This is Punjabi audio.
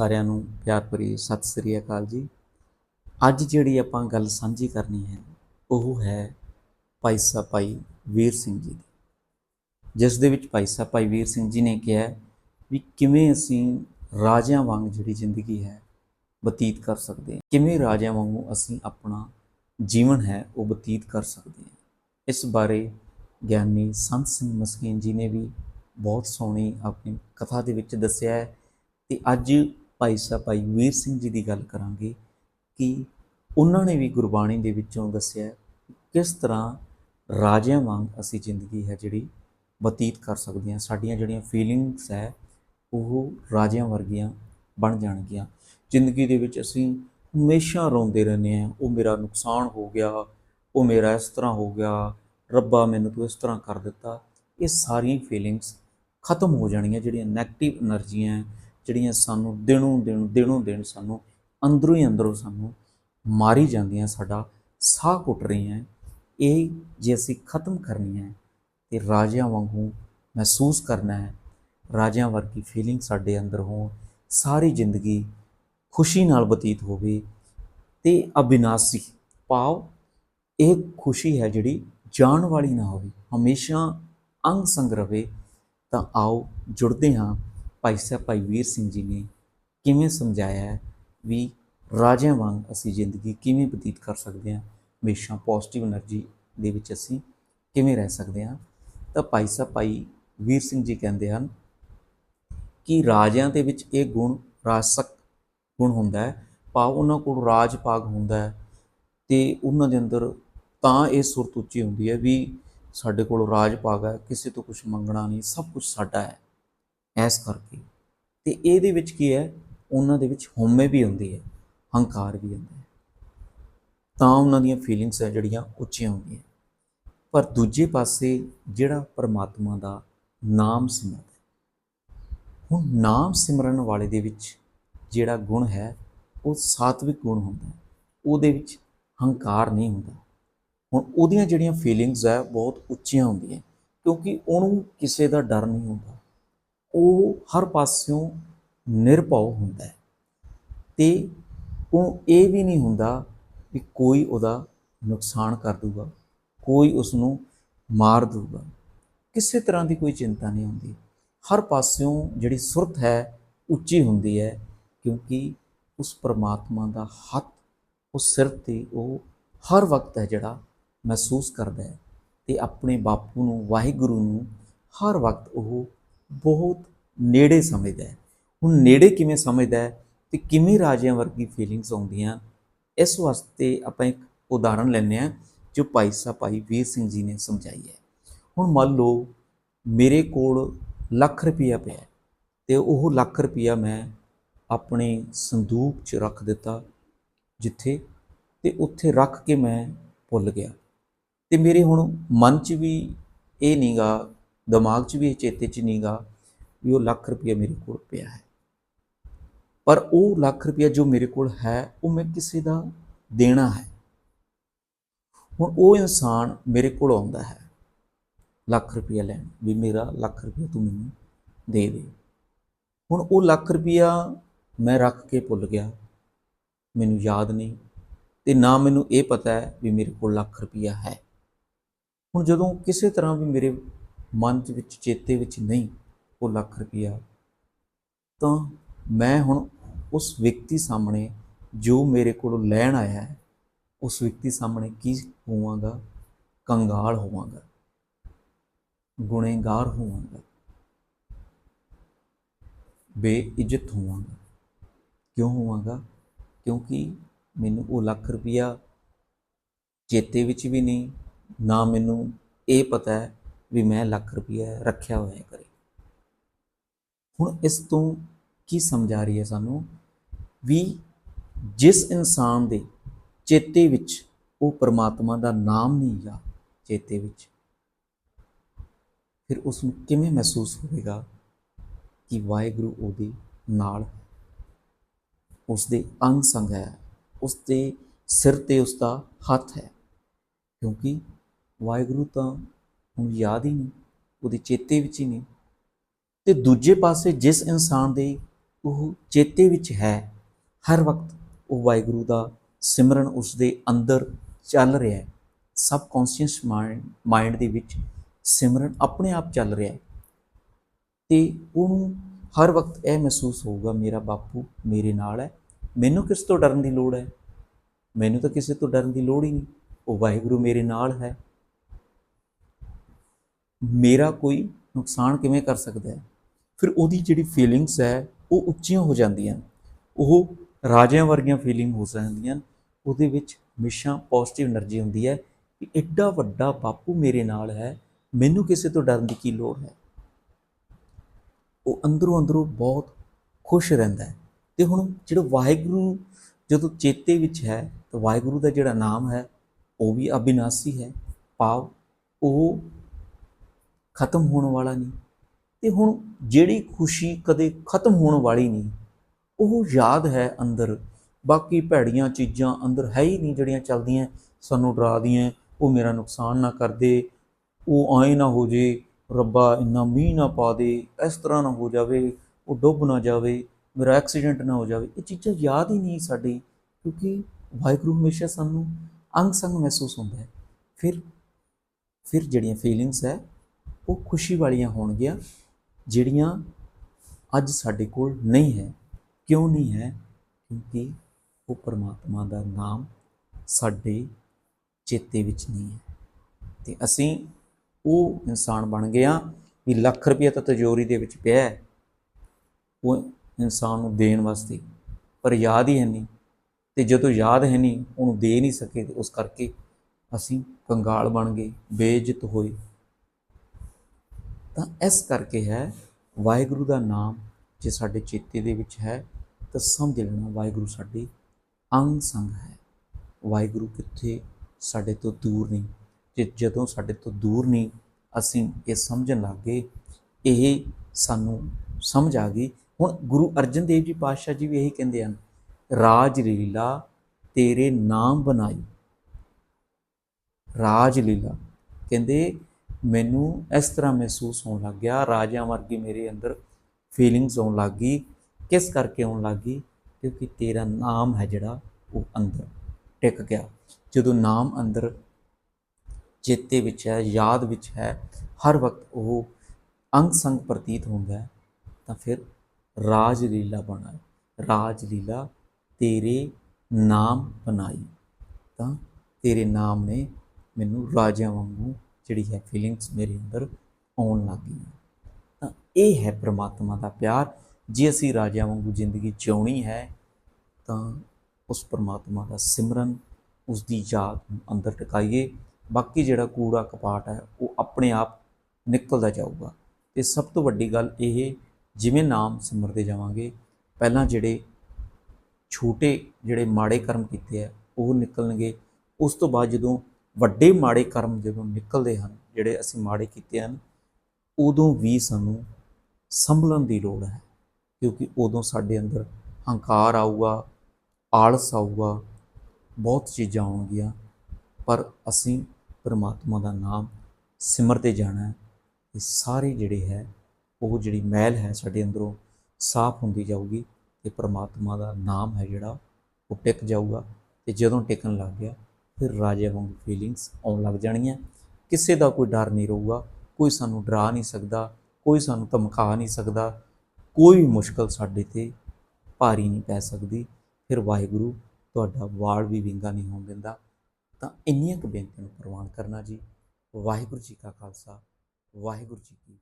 ਸਾਰਿਆਂ ਨੂੰ ਪਿਆਰ ਭਰੀ ਸਤਿ ਸ੍ਰੀ ਅਕਾਲ ਜੀ। ਅੱਜ ਜਿਹੜੀ ਆਪਾਂ ਗੱਲ ਸਾਂਝੀ ਕਰਨੀ ਹੈ, ਉਹ ਹੈ ਭਾਈ ਸਾਹਿਬ ਭਾਈ ਵੀਰ ਸਿੰਘ ਜੀ ਦੀ। ਜਿਸ ਦੇ ਵਿੱਚ ਭਾਈ ਸਾਹਿਬ ਭਾਈ ਵੀਰ ਸਿੰਘ ਜੀ ਨੇ ਕਿਹਾ ਵੀ ਕਿਵੇਂ ਅਸੀਂ ਰਾਜਿਆਂ ਵਾਂਗ ਜਿਹੜੀ ਜ਼ਿੰਦਗੀ ਹੈ, ਬਤੀਤ ਕਰ ਸਕਦੇ ਹਾਂ। ਕਿਵੇਂ ਰਾਜਿਆਂ ਵਾਂਗੂ ਅਸੀਂ ਆਪਣਾ ਜੀਵਨ ਹੈ, ਉਹ ਬਤੀਤ ਕਰ ਸਕਦੇ ਹਾਂ। ਇਸ ਬਾਰੇ ਗਿਆਨੀ ਸੰਤ ਸਿੰਘ ਮਸਕੀਨ ਜੀ ਨੇ ਵੀ ਬਹੁਤ ਸੋਹਣੀ ਆਪਣੀ ਕਥਾ ਦੇ ਵਿੱਚ ਦੱਸਿਆ ਹੈ। ਤੇ ਅੱਜ ਭਾਈ ਸਾਹਿਬ, ਭਾਈ ਵੀਰ ਸਿੰਘ ਜੀ ਦੀ ਗੱਲ ਕਰਾਂਗੇ ਕਿ ਉਹਨਾਂ ਨੇ ਵੀ ਗੁਰਬਾਣੀ ਦੇ ਵਿੱਚੋਂ ਦੱਸਿਆ ਕਿਸ ਤਰ੍ਹਾਂ ਰਾਜਿਆਂ ਵਾਂਗ ਅਸੀਂ ਜ਼ਿੰਦਗੀ ਹੈ ਜਿਹੜੀ ਬਤੀਤ ਕਰ ਸਕਦੇ ਹਾਂ ਸਾਡੀਆਂ ਜਿਹੜੀਆਂ ਫੀਲਿੰਗਸ ਹੈ, ਉਹ ਰਾਜਿਆਂ ਵਰਗੀਆਂ ਬਣ ਜਾਣਗੀਆਂ। ਜ਼ਿੰਦਗੀ ਦੇ ਵਿੱਚ ਅਸੀਂ ਹਮੇਸ਼ਾ ਰੋਂਦੇ ਰਹਿੰਦੇ ਹਾਂ, ਉਹ ਮੇਰਾ ਨੁਕਸਾਨ ਹੋ ਗਿਆ, ਉਹ ਮੇਰਾ ਇਸ ਤਰ੍ਹਾਂ ਹੋ ਗਿਆ, ਰੱਬਾ ਮੈਨੂੰ ਤੂੰ ਇਸ ਤਰ੍ਹਾਂ ਕਰ ਦਿੱਤਾ। ਇਹ ਸਾਰੀਆਂ ਫੀਲਿੰਗਸ ਖਤਮ ਹੋ ਜਾਣੀਆਂ, ਜਿਹੜੀਆਂ 네ਗੇਟਿਵ એનર્ਜੀਆਂ ਜਿਹੜੀਆਂ ਸਾਨੂੰ ਦਿਨੋਂ ਦਿਨ ਦਿਨੋਂ ਦਿਨ ਸਾਨੂੰ ਅੰਦਰੋਂ ਹੀ ਅੰਦਰੋਂ ਸਾਨੂੰ ਮਾਰੀ ਜਾਂਦੀਆਂ, ਸਾਡਾ ਸਾਹ ਘੁੱਟ ਰਹੀਆਂ ਇਹ ਜੇ ਅਸੀਂ ਖਤਮ ਕਰਨੀ ਹੈ, ਤੇ ਰਾਜਿਆਂ ਵਾਂਗੂ ਮਹਿਸੂਸ ਕਰਨਾ ਹੈ, ਰਾਜਿਆਂ ਵਰਗੀ ਫੀਲਿੰਗ ਸਾਡੇ ਅੰਦਰ ਹੋਣ, ਸਾਰੀ ਜ਼ਿੰਦਗੀ ਖੁਸ਼ੀ ਨਾਲ ਬਤੀਤ ਹੋਵੇ, ਤੇ ਅਬਿਨਾਸੀ ਭਾਵ ਇਹ ਖੁਸ਼ੀ ਹੈ ਜਿਹੜੀ ਜਾਣ ਵਾਲੀ ਨਾ ਹੋਵੇ, ਹਮੇਸ਼ਾ ਅੰਗ ਸੰਗ ਰਵੇ, ਤਾਂ ਆਓ ਜੁੜਦੇ ਹਾਂ ਭਾਈ ਸਾਹਿਬ, ਭਾਈ ਵੀਰ ਸਿੰਘ ਜੀ ਨੇ ਕਿਵੇਂ ਸਮਝਾਇਆ ਵੀ ਰਾਜਿਆਂ ਵਾਂਗ ਅਸੀਂ ਜ਼ਿੰਦਗੀ ਕਿਵੇਂ ਬਤੀਤ ਕਰ ਸਕਦੇ ਹਾਂ? ਹਮੇਸ਼ਾ ਪੋਜ਼ਿਟਿਵ એનર્ਜੀ ਦੇ ਵਿੱਚ ਅਸੀਂ ਕਿਵੇਂ ਰਹਿ ਸਕਦੇ ਹਾਂ? ਤਾਂ ਭਾਈ ਸਾਹਿਬ, ਭਾਈ ਵੀਰ ਸਿੰਘ ਜੀ ਕਹਿੰਦੇ ਹਨ ਕਿ ਰਾਜਿਆਂ ਦੇ ਵਿੱਚ ਇਹ ਗੁਣ ਰਾਸਕ ਗੁਣ ਹੁੰਦਾ ਹੈ। ਭਾਵ ਉਹਨਾਂ ਕੋਲ ਰਾਜ ਪਾਗ ਹੁੰਦਾ ਹੈ ਤੇ ਉਹਨਾਂ ਦੇ ਅੰਦਰ ਤਾਂ ਇਹ ਸੁਰਤ ਉੱਚੀ ਹੁੰਦੀ ਹੈ ਵੀ ਸਾਡੇ ਕੋਲ ਰਾਜ ਪਾਗ ਹੈ, ਕਿਸੇ ਤੋਂ ਕੁਝ ਮੰਗਣਾ ਨਹੀਂ, ਸਭ ਕੁਝ ਸਾਡਾ ਹੈ। ਐਸ ਕਰਕੇ। ਤੇ ਇਹਦੇ ਵਿੱਚ ਕੀ ਹੈ? ਉਹਨਾਂ ਦੇ ਵਿੱਚ ਹਉਮੈ ਵੀ ਹੁੰਦੀ ਹੈ, ਹੰਕਾਰ ਵੀ ਹੁੰਦਾ ਹੈ। ਤਾਂ ਉਹਨਾਂ ਦੀਆਂ ਫੀਲਿੰਗਸ ਹੈ ਜਿਹੜੀਆਂ, ਉੱਚੀਆਂ ਹੁੰਦੀਆਂ ਪਰ ਦੂਜੇ ਪਾਸੇ ਜਿਹੜਾ ਪਰਮਾਤਮਾ ਦਾ ਨਾਮ ਸਿਮਰਦਾ ਹੁਣ ਨਾਮ ਸਿਮਰਨ ਵਾਲੇ ਦੇ ਵਿੱਚ ਜਿਹੜਾ ਗੁਣ ਹੈ, ਉਹ ਸਾਤਵਿਕ ਗੁਣ ਹੁੰਦਾ ਹੈ। ਉਹਦੇ ਵਿੱਚ ਹੰਕਾਰ ਨਹੀਂ ਹੁੰਦਾ। ਹੁਣ ਉਹਦੀਆਂ ਜਿਹੜੀਆਂ ਫੀਲਿੰਗਸ ਹੈ, ਬਹੁਤ ਉੱਚੀਆਂ ਹੁੰਦੀਆਂ ਕਿਉਂਕਿ ਉਹਨੂੰ ਕਿਸੇ ਦਾ ਡਰ ਨਹੀਂ ਹੁੰਦਾ। ਉਹ ਹਰ ਪਾਸਿਓਂ ਨਿਰਭਉ ਹੁੰਦਾ ਹੈ। ਤੇ ਉਹ ਇਹ ਵੀ ਨਹੀਂ ਹੁੰਦਾ ਵੀ ਕੋਈ ਉਹਦਾ ਨੁਕਸਾਨ ਕਰ ਦੂਗਾ ਕੋਈ ਉਸ ਨੂੰ ਮਾਰ ਦੂਗਾ ਕਿਸੇ ਤਰ੍ਹਾਂ ਦੀ ਕੋਈ ਚਿੰਤਾ ਨਹੀਂ ਹੁੰਦੀ। ਹਰ ਪਾਸਿਓਂ ਜਿਹੜੀ ਸੁਰਤ ਹੈ, ਉੱਚੀ ਹੁੰਦੀ ਹੈ, ਕਿਉਂਕਿ ਉਸ ਪਰਮਾਤਮਾ ਦਾ ਹੱਥ, ਉਸ ਸਿਰ ਤੇ ਉਹ ਹਰ ਵਕਤ ਹੈ ਜਿਹੜਾ ਮਹਿਸੂਸ ਕਰਦਾ ਹੈ। ਤੇ ਆਪਣੇ ਬਾਪੂ ਨੂੰ, ਵਾਹਿਗੁਰੂ ਨੂੰ ਹਰ ਵਕਤ ਉਹ ਬਹੁਤ ਨੇੜੇ ਸਮਝਦਾ ਹੈ। ਹੁਣ ਨੇੜੇ ਕਿਵੇਂ ਸਮਝਦਾ ਹੈ ਤੇ ਕਿਵੇਂ ਰਾਜਿਆਂ ਵਰਗੀ ਫੀਲਿੰਗਸ ਆਉਂਦੀਆਂ, ਇਸ ਵਾਸਤੇ ਆਪਾਂ ਇੱਕ ਉਦਾਹਰਣ ਲੈਂਦੇ ਹਾਂ ਜੋ ਭਾਈ ਸਾਹਿਬ, ਭਾਈ ਵੀਰ ਸਿੰਘ ਜੀ ਨੇ ਸਮਝਾਈ ਹੈ। ਹੁਣ ਮੰਨ ਲਓ ਮੇਰੇ ਕੋਲ ਲੱਖ ਰੁਪਈਆ ਪਿਆ ਹੈ ਤੇ ਉਹ ਲੱਖ ਰੁਪਈਆ ਮੈਂ ਆਪਣੇ ਸੰਦੂਕ 'ਚ ਰੱਖ ਦਿੱਤਾ ਜਿੱਥੇ ਤੇ ਉੱਥੇ ਰੱਖ ਕੇ ਮੈਂ ਭੁੱਲ ਗਿਆ। ਤੇ ਮੇਰੇ ਹੁਣ ਮਨ 'ਚ ਵੀ ਇਹ ਨਹੀਂਗਾ ਦਿਮਾਗ 'ਚ ਵੀ ਇਹ ਚੇਤੇ 'ਚ ਨਹੀਂਗਾ ਵੀ ਉਹ ਲੱਖ ਰੁਪਈਆ ਮੇਰੇ ਕੋਲ ਪਿਆ ਹੈ। ਪਰ ਉਹ ਲੱਖ ਰੁਪਈਆ ਜੋ ਮੇਰੇ ਕੋਲ ਹੈ, ਉਹ ਮੈਂ ਕਿਸੇ ਦਾ ਦੇਣਾ ਹੈ। ਹੁਣ ਉਹ ਇਨਸਾਨ ਮੇਰੇ ਕੋਲ ਆਉਂਦਾ ਹੈ, ਲੱਖ ਰੁਪਈਆ ਲੈਣ ਵੀ ਮੇਰਾ ਲੱਖ ਰੁਪਈਆ ਤੂੰ ਮੈਨੂੰ ਦੇ ਦੇ। ਹੁਣ ਉਹ ਲੱਖ ਰੁਪਈਆ ਮੈਂ ਰੱਖ ਕੇ ਭੁੱਲ ਗਿਆ, ਮੈਨੂੰ ਯਾਦ ਨਹੀਂ ਤੇ ਨਾ ਮੈਨੂੰ ਇਹ ਪਤਾ ਹੈ ਵੀ ਮੇਰੇ ਕੋਲ ਲੱਖ ਰੁਪਈਆ ਹੈ। ਹੁਣ ਜਦੋਂ ਕਿਸੇ ਤਰ੍ਹਾਂ ਵੀ ਮੇਰੇ ਮਨ ਦੇ ਵਿੱਚ, ਚੇਤੇ ਵਿੱਚ ਨਹੀਂ, ਉਹ ਲੱਖ ਰੁਪਈਆ। ਤਾਂ ਮੈਂ ਹੁਣ ਉਸ ਵਿਅਕਤੀ ਸਾਹਮਣੇ ਜੋ ਮੇਰੇ ਕੋਲ ਲੈਣ ਆਇਆ ਹੈ, ਉਸ ਵਿਅਕਤੀ ਸਾਹਮਣੇ ਕੀ ਹੋਵਾਂਗਾ? ਕੰਗਾਲ ਹੋਵਾਂਗਾ। ਗੁਨੇਗਾਰ ਹੋਵਾਂਗਾ। ਬੇਇੱਜ਼ਤ ਹੋਵਾਂਗਾ। ਕਿਉਂ ਹੋਵਾਂਗਾ? ਕਿਉਂਕਿ ਮੈਨੂੰ ਉਹ ਲੱਖ ਰੁਪਈਆ ਚੇਤੇ ਵਿੱਚ ਵੀ ਨਹੀਂ, ਨਾ ਮੈਨੂੰ ਇਹ ਪਤਾ ਹੈ ਵੀ ਮੈਂ ਲੱਖ ਰੁਪਈਆ ਰੱਖਿਆ ਹੋਇਆ ਹੈ ਘਰੇ। ਹੁਣ ਇਸ ਤੋਂ ਕੀ ਸਮਝਾ ਰਹੀ ਹੈ ਸਾਨੂੰ ਵੀ ਜਿਸ ਇਨਸਾਨ ਦੇ ਚੇਤੇ ਵਿੱਚ ਉਹ ਪਰਮਾਤਮਾ ਦਾ ਨਾਮ ਨਹੀਂ ਜਾਂ ਚੇਤੇ ਵਿੱਚ, ਫਿਰ ਉਸ ਨੂੰ ਕਿਵੇਂ ਮਹਿਸੂਸ ਹੋਵੇਗਾ ਕਿ ਵਾਹਿਗੁਰੂ ਉਹਦੇ ਨਾਲ ਹੈ? ਉਸ ਦੇ ਅੰਗ ਸੰਗ ਹੈ ਉਸ ਦੇ ਸਿਰ ਤੇ ਉਸ ਦਾ ਹੱਥ ਹੈ, ਕਿਉਂਕਿ ਵਾਹਿਗੁਰੂ ਤਾਂ ਉਹਨੂੰ ਯਾਦ ਹੀ ਨਹੀਂ, ਉਹਦੇ ਚੇਤੇ ਵਿੱਚ ਹੀ ਨਹੀਂ। ਤੇ ਦੂਜੇ ਪਾਸੇ ਜਿਸ ਇਨਸਾਨ ਦੇ ਉਹ ਚੇਤੇ ਵਿੱਚ ਹੈ, ਹਰ ਵਕਤ ਉਹ ਵਾਹਿਗੁਰੂ ਦਾ ਸਿਮਰਨ ਉਸ ਦੇ ਅੰਦਰ ਚੱਲ ਰਿਹਾ ਹੈ। ਸਬ ਕੌਂਸ਼ੀਅਸ ਮਾਈਂਡ ਮਾਈਂਡ ਦੇ ਵਿੱਚ ਸਿਮਰਨ ਆਪਣੇ ਆਪ ਚੱਲ ਰਿਹਾ ਹੈ। ਤੇ ਉਹਨੂੰ ਹਰ ਵਕਤ ਇਹ ਮਹਿਸੂਸ ਹੋਊਗਾ, ਮੇਰਾ ਬਾਪੂ ਮੇਰੇ ਨਾਲ ਹੈ, ਮੈਨੂੰ ਕਿਸ ਤੋਂ ਡਰਨ ਦੀ ਲੋੜ ਹੈ? ਮੈਨੂੰ ਤਾਂ ਕਿਸੇ ਤੋਂ ਡਰਨ ਦੀ ਲੋੜ ਹੀ ਨਹੀਂ। ਉਹ ਵਾਹਿਗੁਰੂ ਮੇਰੇ ਨਾਲ ਹੈ। ਮੇਰਾ ਕੋਈ ਨੁਕਸਾਨ ਕਿਵੇਂ ਕਰ ਸਕਦਾ ਹੈ? ਫਿਰ ਉਹਦੀ ਜਿਹੜੀ ਫੀਲਿੰਗਸ ਹੈ, ਉਹ ਉੱਚੀਆਂ ਹੋ ਜਾਂਦੀਆਂ ਉਹ ਰਾਜਿਆਂ ਵਰਗੀਆਂ ਫੀਲਿੰਗ ਹੋ ਜਾਂਦੀਆਂ ਉਹਦੇ ਵਿੱਚ ਹਮੇਸ਼ਾ ਪੋਜ਼ਿਟਿਵ એનર્ਜੀ ਹੁੰਦੀ ਹੈ ਕਿ ਐਡਾ ਵੱਡਾ ਬਾਪੂ ਮੇਰੇ ਨਾਲ ਹੈ, ਮੈਨੂੰ ਕਿਸੇ ਤੋਂ ਡਰਨ ਦੀ ਕੀ ਲੋੜ ਹੈ? ਉਹ ਅੰਦਰੋਂ ਅੰਦਰੋਂ ਬਹੁਤ ਖੁਸ਼ ਰਹਿੰਦਾ ਹੈ। ਤੇ ਹੁਣ ਜਿਹੜਾ ਵਾਹਿਗੁਰੂ ਜਦੋਂ ਚੇਤੇ ਵਿੱਚ ਹੈ, ਤਾਂ ਵਾਹਿਗੁਰੂ ਦਾ ਜਿਹੜਾ ਨਾਮ ਹੈ, ਉਹ ਵੀ ਅਬਿਨਾਸੀ ਹੈ। ਪਾਪ ਉਹ ਖਤਮ ਹੋਣ ਵਾਲਾ ਨਹੀਂ। ਤੇ ਹੁਣ ਜਿਹੜੀ ਖੁਸ਼ੀ ਕਦੇ ਖਤਮ ਹੋਣ ਵਾਲੀ ਨਹੀਂ, ਉਹ ਯਾਦ ਹੈ ਅੰਦਰ। ਬਾਕੀ ਭੈੜੀਆਂ ਚੀਜ਼ਾਂ ਅੰਦਰ ਹੈ ਹੀ ਨਹੀਂ ਜਿਹੜੀਆਂ ਚੱਲਦੀਆਂ। ਸਾਨੂੰ ਡਰਾਦੀਆਂ ਉਹ ਮੇਰਾ ਨੁਕਸਾਨ ਨਾ ਕਰਦੇ ਉਹ ਆਏ ਨਾ ਹੋ ਜੇ, ਰੱਬਾ ਇੰਨਾ ਮੀਂਹ ਨਾ ਪਾ ਦੇ, ਇਸ ਤਰ੍ਹਾਂ ਨਾ ਹੋ ਜਾਵੇ, ਉਹ ਡੁੱਬ ਨਾ ਜਾਵੇ, ਮੇਰਾ ਐਕਸੀਡੈਂਟ ਨਾ ਹੋ ਜਾਵੇ। ਇਹ ਚੀਜ਼ਾਂ ਯਾਦ ਹੀ ਨਹੀਂ ਸਾਡੀ, ਕਿਉਂਕਿ ਵਾਹਿਗੁਰੂ ਹਮੇਸ਼ਾ ਸਾਨੂੰ ਅੰਗ ਸੰਗ ਮਹਿਸੂਸ ਹੁੰਦਾ ਹੈ। ਫਿਰ ਫਿਰ ਜਿਹੜੀਆਂ ਫੀਲਿੰਗਸ ਹੈ ਉਹ ਖੁਸ਼ੀ ਵਾਲੀਆਂ ਹੋਣਗੀਆਂ ਜਿਹੜੀਆਂ ਅੱਜ ਸਾਡੇ ਕੋਲ ਨਹੀਂ ਹੈ। ਕਿਉਂ ਨਹੀਂ ਹੈ? ਕਿਉਂਕਿ ਉਹ ਪਰਮਾਤਮਾ ਦਾ ਨਾਮ ਸਾਡੇ ਚੇਤੇ ਵਿੱਚ ਨਹੀਂ ਹੈ। ਤੇ ਅਸੀਂ ਉਹ ਇਨਸਾਨ ਬਣ ਗਏ ਹਾਂ ਵੀ ਲੱਖ ਰੁਪਏ ਤਾਂ ਤਜੋਰੀ ਦੇ ਵਿੱਚ ਪਿਆ ਹੈ। ਉਹ ਇਨਸਾਨ ਨੂੰ ਦੇਣ ਵਾਸਤੇ ਪਰ ਯਾਦ ਹੀ ਹੈ ਨਹੀਂ। ਤੇ ਜਦੋਂ ਯਾਦ ਹੈ ਨਹੀਂ, ਉਹਨੂੰ ਦੇ ਨਹੀਂ ਸਕੇ ਤੇ ਉਸ ਕਰਕੇ ਅਸੀਂ ਕੰਗਾਲ ਬਣ ਗਏ, ਬੇਇੱਜ਼ਤ ਹੋਏ। ਤਾਂ ਇਸ ਕਰਕੇ ਹੈ ਵਾਹਿਗੁਰੂ ਦਾ ਨਾਮ ਜੇ ਸਾਡੇ ਚੇਤੇ ਦੇ ਵਿੱਚ ਹੈ, ਤਾਂ ਸਮਝ ਲੈਣਾ ਵਾਹਿਗੁਰੂ ਸਾਡੀ ਅੰਗ ਸੰਗ ਹੈ। ਵਾਹਿਗੁਰੂ ਕਿੱਥੇ ਸਾਡੇ ਤੋਂ ਦੂਰ ਨਹੀਂ। ਤੇ ਜਦੋਂ ਸਾਡੇ ਤੋਂ ਦੂਰ ਨਹੀਂ, ਅਸੀਂ ਇਹ ਸਮਝਣ ਲੱਗ ਗਏ, ਇਹ ਸਾਨੂੰ ਸਮਝ ਆ ਗਈ। ਹੁਣ ਗੁਰੂ ਅਰਜਨ ਦੇਵ ਜੀ ਪਾਤਸ਼ਾਹ ਜੀ ਵੀ ਇਹੀ ਕਹਿੰਦੇ ਹਨ, ਰਾਜ ਲੀਲਾ ਤੇਰੇ ਨਾਮ ਬਣਾਈ। ਰਾਜ ਲੀਲਾ ਕਹਿੰਦੇ ਮੈਨੂੰ ਇਸ ਤਰ੍ਹਾਂ ਮਹਿਸੂਸ ਹੋਣ ਲੱਗ ਗਿਆ, ਰਾਜਿਆਂ ਵਰਗੀ ਮੇਰੇ ਅੰਦਰ ਫੀਲਿੰਗਸ ਆਉਣ ਲੱਗ ਗਈ, ਕਿਸ ਕਰਕੇ ਆਉਣ ਲੱਗ ਗਈ? ਕਿਉਂਕਿ ਤੇਰਾ ਨਾਮ ਹੈ ਜਿਹੜਾ ਉਹ ਅੰਦਰ ਟਿਕ ਗਿਆ। ਜਦੋਂ ਨਾਮ ਅੰਦਰ ਚੇਤੇ ਵਿੱਚ ਹੈ, ਯਾਦ ਵਿੱਚ ਹੈ, ਹਰ ਵਕਤ ਉਹ ਅੰਗ ਸੰਗ ਪ੍ਰਤੀਤ ਹੁੰਦਾ ਤਾਂ ਫਿਰ ਰਾਜ ਲੀਲਾ ਬਣਾ ਰਾਜ ਲੀਲਾ ਤੇਰੇ ਨਾਮ ਬਣਾਈ। ਤਾਂ ਤੇਰੇ ਨਾਮ ਨੇ ਮੈਨੂੰ ਰਾਜਿਆਂ ਵਾਂਗੂ ਜਿਹੜੀ ਹੈ ਫੀਲਿੰਗਸ ਮੇਰੇ ਅੰਦਰ ਆਉਣ ਲੱਗ ਗਈਆਂ। ਤਾਂ ਇਹ ਹੈ ਪ੍ਰਮਾਤਮਾ ਦਾ ਪਿਆਰ। ਜੇ ਅਸੀਂ ਰਾਜਿਆਂ ਵਾਂਗੂ ਜ਼ਿੰਦਗੀ ਜਿਉਣੀ ਹੈ, ਤਾਂ ਉਸ ਪ੍ਰਮਾਤਮਾ ਦਾ ਸਿਮਰਨ ਉਸ ਦੀ ਯਾਦ ਨੂੰ ਅੰਦਰ ਟਿਕਾਈਏ। ਬਾਕੀ ਜਿਹੜਾ ਕੂੜਾ ਕਪਾਟ ਹੈ, ਉਹ ਆਪਣੇ ਆਪ ਨਿਕਲਦਾ ਜਾਊਗਾ। ਤੇ ਸਭ ਤੋਂ ਵੱਡੀ ਗੱਲ ਇਹ ਜਿਵੇਂ ਨਾਮ ਸਿਮਰਦੇ ਜਾਵਾਂਗੇ, ਪਹਿਲਾਂ ਜਿਹੜੇ ਛੋਟੇ, ਜਿਹੜੇ ਮਾੜੇ ਕਰਮ ਕੀਤੇ ਆ, ਉਹ ਨਿਕਲਣਗੇ। ਉਸ ਤੋਂ ਬਾਅਦ ਜਦੋਂ ਵੱਡੇ ਮਾੜੇ ਕਰਮ ਜਦੋਂ ਨਿਕਲਦੇ ਹਨ, ਜਿਹੜੇ ਅਸੀਂ ਮਾੜੇ ਕੀਤੇ ਹਨ, ਉਦੋਂ ਵੀ ਸਾਨੂੰ ਸੰਭਲਣ ਦੀ ਲੋੜ ਹੈ, ਕਿਉਂਕਿ ਉਦੋਂ ਸਾਡੇ ਅੰਦਰ ਹੰਕਾਰ ਆਊਗਾ, ਆਲਸ ਆਊਗਾ, ਬਹੁਤ ਚੀਜ਼ਾਂ ਆਉਣਗੀਆਂ, ਪਰ ਅਸੀਂ ਪਰਮਾਤਮਾ ਦਾ ਨਾਮ ਸਿਮਰਤੇ ਜਾਣਾ ਹੈ ਇਹ ਸਾਰੇ ਜਿਹੜੇ ਹੈ, ਉਹ ਜਿਹੜੀ ਮੈਲ ਹੈ ਸਾਡੇ ਅੰਦਰੋਂ ਸਾਫ਼ ਹੁੰਦੀ ਜਾਊਗੀ ਤੇ ਪਰਮਾਤਮਾ ਦਾ ਨਾਮ ਹੈ ਜਿਹੜਾ, ਉਹ ਟਿਕ ਜਾਊਗਾ ਤੇ ਜਦੋਂ ਟਿਕਣ ਲੱਗ ਗਿਆ ਫਿਰ ਰਾਜੇ ਵਾਂਗ ਫੀਲਿੰਗਸ ਆਉਣ ਲੱਗ ਜਾਣੀਆਂ ਕਿਸੇ ਦਾ ਕੋਈ ਡਰ ਨਹੀਂ ਰਹੂਗਾ, ਕੋਈ ਸਾਨੂੰ ਡਰਾ ਨਹੀਂ ਸਕਦਾ, ਕੋਈ ਸਾਨੂੰ ਧਮਕਾ ਨਹੀਂ ਸਕਦਾ, ਕੋਈ ਵੀ ਮੁਸ਼ਕਲ ਸਾਡੇ ਤੇ ਭਾਰੀ ਨਹੀਂ ਪੈ ਸਕਦੀ। ਫਿਰ ਵਾਹਿਗੁਰੂ, ਤੁਹਾਡਾ ਵਾਲ ਵੀ ਵਿੰਗਾ ਨਹੀਂ ਹੋਣ ਦਿੰਦਾ। ਤਾਂ ਇੰਨੀਆਂ ਕੁ ਬੇਨਤੀਆਂ ਨੂੰ ਪ੍ਰਵਾਨ ਕਰਨਾ ਜੀ। ਵਾਹਿਗੁਰੂ ਜੀ ਕਾ ਖਾਲਸਾ, ਵਾਹਿਗੁਰੂ ਜੀ ਕੀ